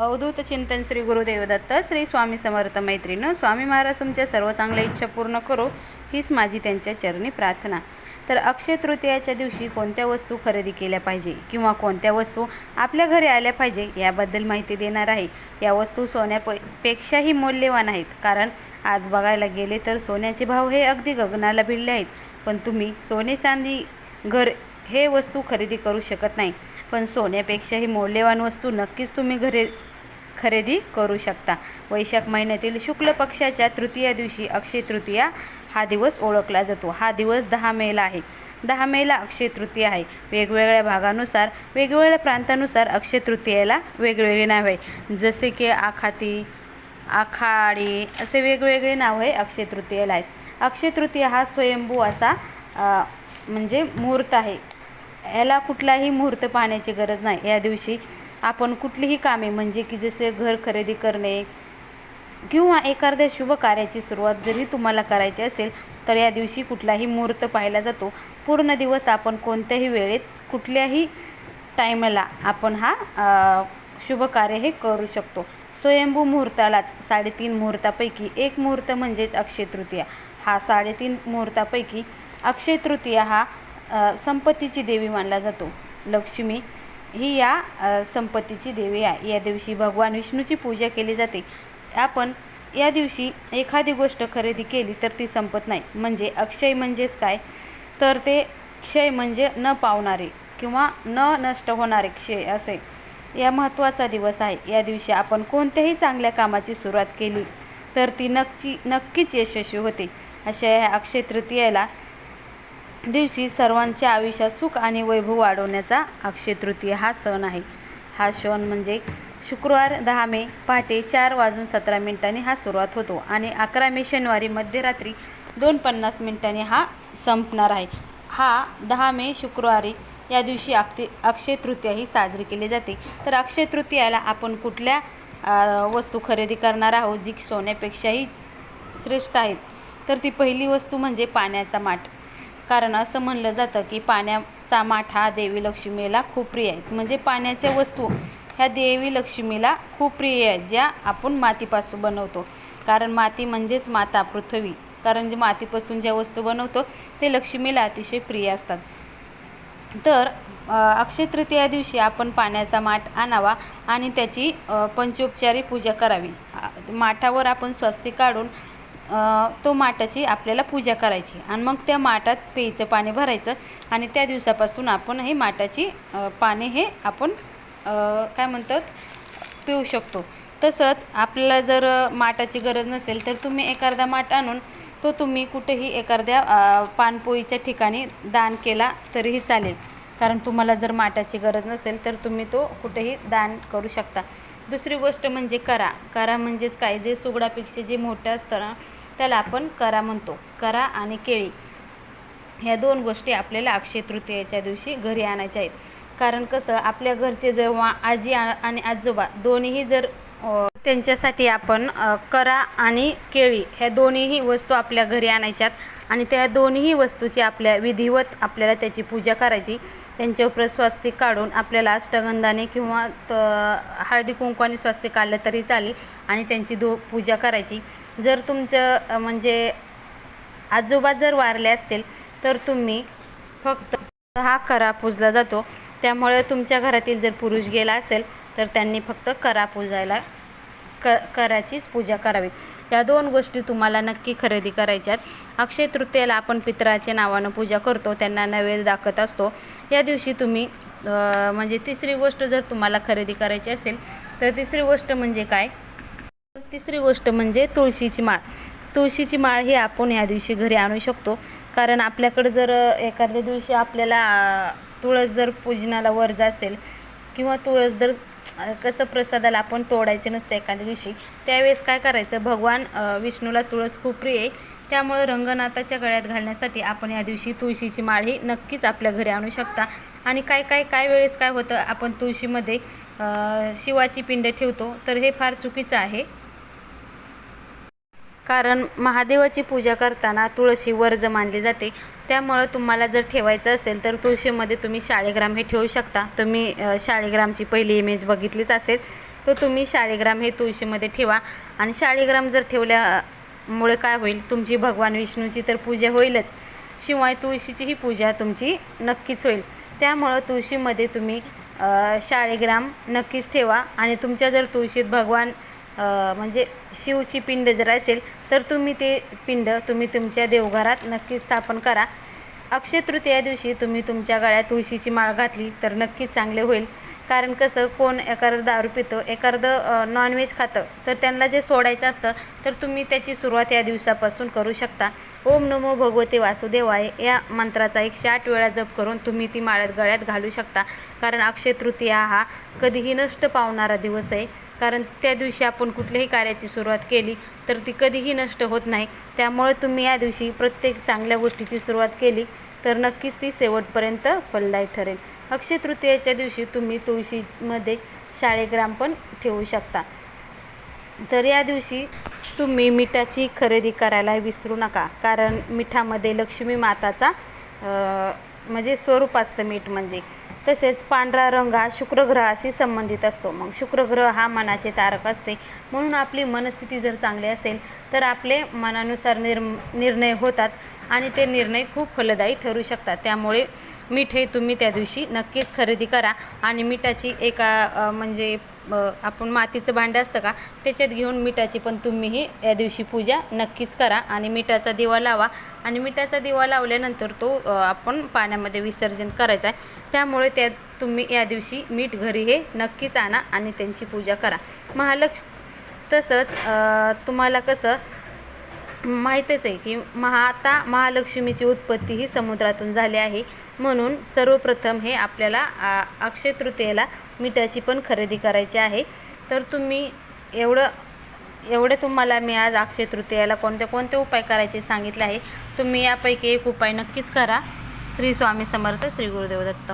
अवधूत चिंतन श्री गुरुदेव दत्त श्री स्वामी समर्थ मैत्रीनं स्वामी महाराज तुमच्या सर्व चांगल्या इच्छा पूर्ण करो हीच माझी त्यांच्या चरणी प्रार्थना. तर अक्षय तृतीयाच्या दिवशी कोणत्या वस्तू खरेदी केल्या पाहिजे किंवा कोणत्या वस्तू आपल्या घरी आल्या पाहिजे याबद्दल माहिती देणार आहे. या वस्तू सोन्याप पेक्षाही मौल्यवान आहेत. कारण आज बघायला गेले तर सोन्याचे भाव हे अगदी गगनाला भिडले आहेत. पण तुम्ही सोने चांदी घर हे वस्तू खरेदी करू शकत नाही. पण सोन्यापेक्षाही मौल्यवान वस्तू नक्कीच तुम्ही घरे खरेदी करू शकता. वैशाख महिन्यातील शुक्ल पक्षाच्या तृतीया दिवशी अक्षय तृतीया हा दिवस ओळखला जातो. हा दिवस दहा मेला आहे. दहा मेला अक्षय तृतीया आहे. वेगवेगळ्या भागानुसार वेगवेगळ्या प्रांतानुसार अक्षय तृतीयेला वेगवेगळे नाव आहे जसे की आखाती आखाडी असे वेगवेगळे नाव आहे अक्षय तृतीयेला आहेत. अक्षय तृतीया हा स्वयंभू असा म्हणजे मुहूर्त आहे. याला कुठलाही मुहूर्त पाहण्याची गरज नाही. या दिवशी आपण कुठलीही कामे म्हणजे की जसे घर खरेदी करणे किंवा एखाद्या शुभ कार्याची सुरुवात जरी तुम्हाला करायची असेल तर या दिवशी कुठलाही मुहूर्त पाहिला जातो. पूर्ण दिवस आपण कोणत्याही वेळेत कुठल्याही टायमाला आपण हा शुभ कार्य हे करू शकतो. स्वयंभू मुहूर्तालाच साडेतीन मुहूर्तापैकी एक मुहूर्त म्हणजेच अक्षय तृतीया हा साडेतीन मुहूर्तापैकी अक्षय तृतीया हा संपत्तीची देवी मानला जातो. लक्ष्मी ही या संपत्तीची देवी आहे. या दिवशी भगवान विष्णूची पूजा केली जाते. आपण या दिवशी एखादी गोष्ट खरेदी केली तर ती संपत नाही. म्हणजे अक्षय म्हणजेच काय? तर ते क्षय म्हणजे न पावणारे किंवा न नष्ट होणारे क्षय असे. या महत्त्वाचा दिवस आहे. या दिवशी आपण कोणत्याही चांगल्या कामाची सुरुवात केली तर ती नक्की नक्कीच यशस्वी होते. अशा ह्या अक्षय तृतीयेला दिवशी सर्वांच्या आयुष्यात सुख आणि वैभव वाढवण्याचा अक्षय तृतीय हा सण आहे. हा सण म्हणजे शुक्रवार दहा मे पहाटे चार वाजून सतरा मिनिटांनी हा सुरुवात होतो आणि अकरा मे शनिवारी मध्यरात्री दोन पन्नास मिनिटांनी हा संपणार आहे. हा दहा मे शुक्रवारी या दिवशी अक्ति अक्षय तृतीया ही साजरी केली जाते. तर अक्षय तृतीयाला आपण कुठल्या वस्तू खरेदी करणार आहोत जी सोन्यापेक्षाही श्रेष्ठ आहेत? तर ती पहिली वस्तू म्हणजे पाण्याचा माठ. कारण असं म्हणलं जातं की पाण्याचा माठ हा देवी लक्ष्मीला खूप प्रिय आहे. म्हणजे पाण्याच्या वस्तू ह्या देवी लक्ष्मीला खूप प्रिय आहेत ज्या आपण मातीपासून बनवतो. कारण माती म्हणजेच माता पृथ्वी. कारण जे मातीपासून ज्या वस्तू बनवतो ते लक्ष्मीला अतिशय प्रिय असतात. तर अक्षय तृतीया दिवशी आपण पाण्याचा माठ आणावा आणि त्याची पंचोपचारी पूजा करावी. माठावर आपण स्वस्ती काढून तो माठाची आपल्याला पूजा करायची. आणि मग त्या माठात पेयचं पाणी भरायचं आणि त्या दिवसापासून आपण हे माठाची पाने हे आपण काय म्हणतात पिऊ शकतो. तसंच आपल्याला जर माठाची गरज नसेल तर तुम्ही एखादा माठ आणून तो तुम्ही कुठेही एखाद्या अ, पानपोईच्या ठिकाणी दान केला तरीही चालेल. कारण तुम्हाला जर माठाची गरज नसेल तर तुम्ही तो कुठेही दान करू शकता. दुसरी गोष्ट म्हणजे करा. करा म्हणजेच काय? जे सुगडापेक्षा जे मोठं असतं ना त्याला आपण करा म्हणतो. करा आणि केळी. ह्या दोन गोष्टी आपल्याला अक्षय तृतीयेच्या दिवशी घरी आणायच्या आहेत. कारण कसं आपल्या घरचे जेव्हा आजी आ- आणि आजोबा दोन्हीही जर त्यांच्यासाठी आपण करा आणि केळी ह्या दोन्हीही वस्तू आपल्या घरी आणायच्यात आणि त्या दोन्हीही वस्तूची आपल्या विधिवत आपल्याला त्याची पूजा करायची. त्यांच्यावर स्वास्तिक काढून आपल्याला अष्टगंधाने किंवा त हळदी कुंकवाने स्वास्तिक काढलं तरी चालेल आणि त्यांची दो पूजा करायची. जर तुमचं म्हणजे आजोबा जर वारले असतील तर तुम्ही फक्त हा करा पूजला जातो. त्यामुळे तुमच्या घरातील जर पुरुष गेला असेल तर त्यांनी फक्त करा पूजायला क कराचीच पूजा करावी. या दोन गोष्टी तुम्हाला नक्की खरेदी करायच्यात अक्षय तृतीयेला आपण पितराच्या नावानं पूजा करतो त्यांना नैवेद्य दाखवत असतो. या दिवशी तुम्ही म्हणजे तिसरी गोष्ट जर तुम्हाला खरेदी करायची असेल तर तिसरी गोष्ट म्हणजे काय? तिसरी गोष्ट म्हणजे तुळशीची माळ. तुळशीची माळ ही आपण या दिवशी घरी आणू शकतो. कारण आपल्याकडं जर एखाद्या दिवशी आपल्याला तुळस जर पूजनाला वर्ज असेल किंवा तुळस जर कसं प्रसादाला आपण तोडायचे नसतं एखाद्या दिवशी त्यावेळेस काय करायचं? भगवान विष्णूला तुळस खूप प्रिय आहे. त्यामुळं रंगनाथाच्या गळ्यात घालण्यासाठी आपण या दिवशी तुळशीची माळ ही नक्कीच आपल्या घरी आणू शकता. आणि काय काय काय वेळेस काय होतं? आपण तुळशीमध्ये शिवाची पिंड ठेवतो. तर हे फार चुकीचं आहे. कारण महादेवाची पूजा करताना तुळशी वर्ज मानली जाते. त्यामुळं तुम्हाला जर ठेवायचं असेल तर तुळशीमध्ये तुम्ही शाळेग्राम हे ठेवू शकता. तुम्ही शाळेग्रामची पहिली इमेज बघितलीच असेल तर तुम्ही शाळेग्राम हे तुळशीमध्ये ठेवा. आणि शाळेग्राम जर ठेवल्यामुळे काय होईल? तुमची भगवान विष्णूची तर पूजा होईलच. शिवाय तुळशीचीही पूजा तुमची नक्कीच होईल. त्यामुळं तुळशीमध्ये तुम्ही शाळेग्राम नक्कीच ठेवा. आणि तुमच्या जर तुळशीत भगवान म्हणजे शिवची पिंड जर असेल तर तुम्ही ते पिंड तुम्ही तुमच्या देवघरात नक्की स्थापन करा. अक्षय तृतीया दिवशी तुम्ही तुमच्या गळ्यात तुळशीची माळ घातली तर नक्कीच चांगले होईल. कारण कसं कोण एखादं दारू पितं एखादं नॉनव्हेज खातं तर त्यांना जे सोडायचं असतं तर तुम्ही त्याची सुरुवात या दिवसापासून करू शकता. ओम नमो भगवते वासुदेवाय या मंत्राचा एकशे आठ वेळा जप करून तुम्ही ती माळ्यात गळ्यात घालू शकता. कारण अक्षय तृतीया हा कधीही नष्ट पावणारा दिवस आहे. कारण त्या दिवशी आपण कुठल्याही कार्याची सुरुवात केली तर ती कधीही नष्ट होत नाही. त्यामुळे तुम्ही या दिवशी प्रत्येक चांगल्या गोष्टीची सुरुवात केली तर नक्कीच ती शेवटपर्यंत फलदायी ठरेल. अक्षय तृतीयेच्या दिवशी तुम्ही तुळशीमध्ये शाळेग्राम पण ठेवू शकता. तर या दिवशी तुम्ही मिठाची खरेदी करायला विसरू नका. कारण मिठामध्ये लक्ष्मी माताचा म्हणजे स्वरूप असतं मीठ म्हणजे. तसेच पांढरा रंग हा शुक्रग्रहाशी संबंधित असतो. मग शुक्रग्रह हा मनाचे तारक असते. म्हणून आपली मनस्थिती जर चांगली असेल तर आपले मनानुसार निर् निर्णय होतात आणि ते निर्णय खूप फलदायी ठरू शकतात. त्यामुळे मीठ हे तुम्ही त्या दिवशी नक्कीच खरेदी करा आणि मिठाची एका म्हणजे आपण मातीचं भांडं असतं का त्याच्यात घेऊन मिठाची पण तुम्हीही या दिवशी पूजा नक्कीच करा आणि मिठाचा दिवा लावा. आणि मिठाचा दिवा लावल्यानंतर तो आपण पाण्यामध्ये विसर्जन करायचा आहे. त्यामुळे त्या तुम्ही या दिवशी मीठ घरी हे नक्कीच आणा आणि त्यांची पूजा करा. महालक्ष तसंच तुम्हाला कसं माहीतच आहे की महा आता महालक्ष्मीची उत्पत्ती ही समुद्रातून झाली आहे. म्हणून सर्वप्रथम हे आपल्याला अक्षय तृतीयेला मिठाची पण खरेदी करायची आहे. तर तुम्ही एवढं एवढे तुम्हाला मी आज अक्षय तृतीयाला कोणते कोणते उपाय करायचे सांगितले आहे तुम्ही यापैकी एक उपाय नक्कीच करा. श्री स्वामी समर्थ श्री गुरुदेव दत्त.